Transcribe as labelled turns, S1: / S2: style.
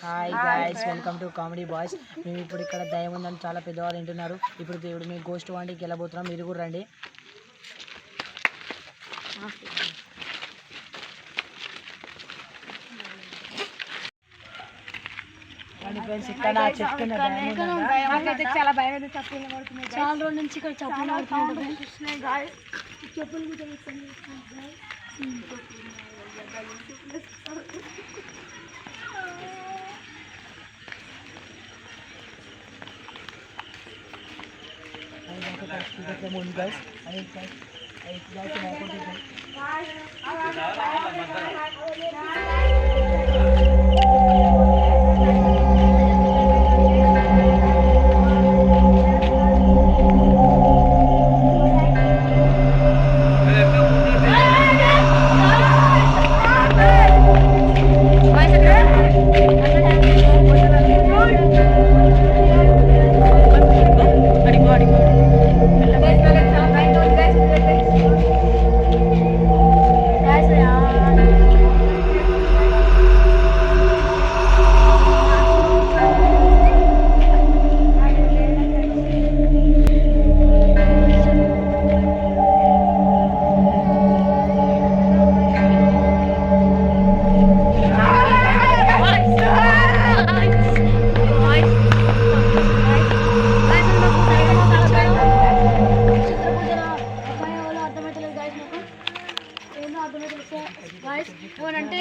S1: Hi guys welcome to comedy boys మేము ఇప్పుడు ఇక్కడ దయం ఉందని చాలా పెద్దవాళ్ళు వింటున్నారు. ఇప్పుడు దేవుడు మేము గోస్ట్ వాంటికి వెళ్ళబోతున్నాం మీరు కూడా రండి. ఫ్రెండ్స్ ఇక్కడ
S2: చాలా భయం చాలా రోజుల నుంచి ఇక్కడ చెప్పులు
S1: आणि నాకు తెలుసా అంటే